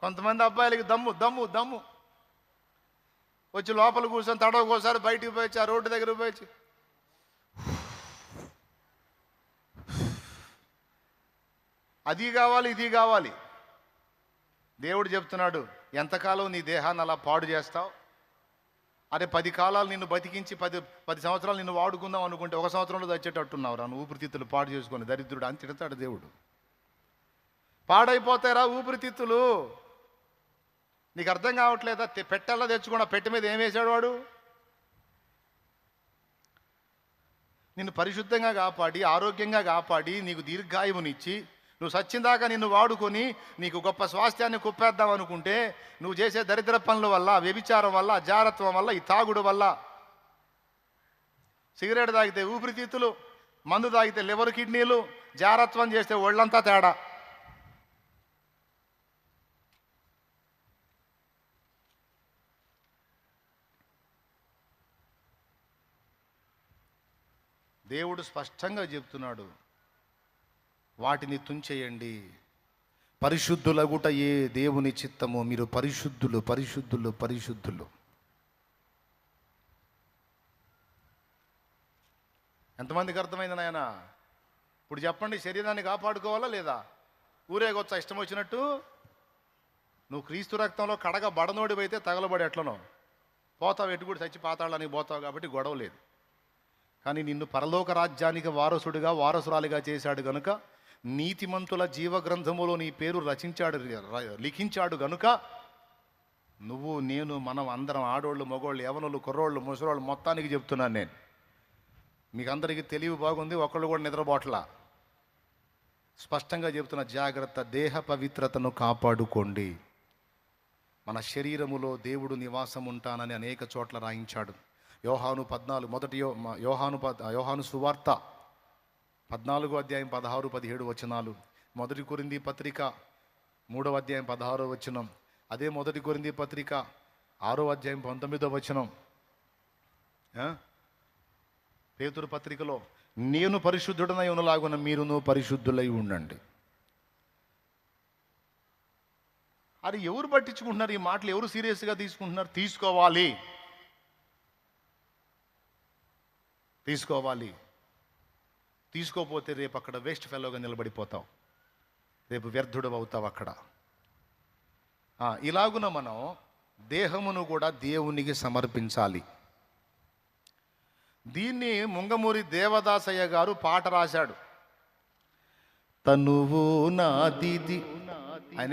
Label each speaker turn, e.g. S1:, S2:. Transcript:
S1: కొంతమంది అబ్బాయిలకి దమ్ము దమ్ము దమ్ము. వచ్చి లోపల కూర్చొని తడవకోసారి బయటికి పోయి ఆ రోడ్డు దగ్గర పోయొచ్చు అది కావాలి ఇది కావాలి. దేవుడు చెప్తున్నాడు ఎంతకాలం నీ దేహాన్ని అలా పాడు చేస్తావు? అరే పది కాలాలు నిన్ను బతికించి పది పది సంవత్సరాలు నిన్ను వాడుకుందాం అనుకుంటే ఒక సంవత్సరంలో తెచ్చేటట్టున్నావు రా నువ్వు ఊపిరితిత్తులు పాడు చేసుకొని దరిద్రుడు. అని తిడతాడు దేవుడు. పాడైపోతాయిరా ఊపిరితిత్తులు. నీకు అర్థం కావట్లేదా? తె- తెచ్చుకున్నా తెచ్చుకున్న పెట్టె మీద ఏం వేసాడు వాడు? నిన్ను పరిశుద్ధంగా కాపాడి ఆరోగ్యంగా కాపాడి నీకు దీర్ఘాయువునిచ్చి నువ్వు సచ్చిందాకా నిన్ను వాడుకొని నీకు గొప్ప స్వాస్థ్యాన్ని కుప్పేద్దాం అనుకుంటే నువ్వు చేసే దరిద్ర పనుల వల్ల వ్యభిచారం వల్ల జారత్వం వల్ల ఈ తాగుడు వల్ల. సిగరెట్ తాగితే ఊపిరితిత్తులు మందు తాగితే లివర్ కిడ్నీలు జారత్వం చేస్తే ఒళ్ళంతా తేడా. దేవుడు స్పష్టంగా చెప్తున్నాడు వాటిని తుంచేయండి. పరిశుద్ధులగుట ఏ దేవుని చిత్తమో మీరు పరిశుద్ధులు పరిశుద్ధులు పరిశుద్ధులు. ఎంతమందికి అర్థమైంది నాయన? ఇప్పుడు చెప్పండి శరీరాన్ని కాపాడుకోవాలా లేదా? ఊరేగొచ్చా ఇష్టం వచ్చినట్టు? నువ్వు క్రీస్తు రక్తంలో కడగ బడనోడివైతే తగలబడి ఎట్లనో. పోతావు ఎటు కూడా చచ్చి పాతాళ్ళని పోతావు కాబట్టి గొడవ లేదు. కానీ నిన్ను పరలోక రాజ్యానికి వారసుడిగా వారసురాలిగా చేశాడు గనుక నీతిమంతుల జీవ గ్రంథములో నీ పేరు రచించాడు లిఖించాడు గనుక నువ్వు నేను మనం అందరం ఆడోళ్ళు మగోళ్ళు యవనులు కుర్రోళ్ళు ముసరోళ్ళు మొత్తానికి చెప్తున్నాను నేను. మీకు అందరికీ తెలివి బాగుంది ఒకళ్ళు కూడా నిద్రపోట్లా. స్పష్టంగా చెబుతున్న జాగ్రత్త దేహ పవిత్రతను కాపాడుకోండి. మన శరీరములో దేవుడు నివాసం ఉంటానని అనేక చోట్ల రాయించాడు. యోహాను పద్నాలుగు మొదటి యో యోహాను పద్ యోహాను సువార్త పద్నాలుగు అధ్యాయం పదహారు పదిహేడు వచనాలు. మొదటి కొరింది పత్రిక మూడవ అధ్యాయం పదహారో వచనం. అదే మొదటి కొరింది పత్రిక ఆరో అధ్యాయం పంతొమ్మిదో వచనం. పేతురు పత్రికలో నేను పరిశుద్ధుడనై ఉన్నలాగున మీరును పరిశుద్ధులై ఉండండి. అది ఎవరు పట్టించుకుంటున్నారు ఈ మాటలు? ఎవరు సీరియస్గా తీసుకుంటున్నారు? తీసుకోవాలి. తీసుకోవాలి. తీసుకోపోతే రేపు అక్కడ వేస్ట్ ఫెలోగా నిలబడిపోతావు. రేపు వ్యర్థుడు అవుతావు అక్కడ. ఇలాగున మనం దేహమును కూడా దేవునికి సమర్పించాలి. దీన్ని ముంగమూరి దేవదాసయ్య గారు పాట రాశాడు. తనువు నాదిది ఆయన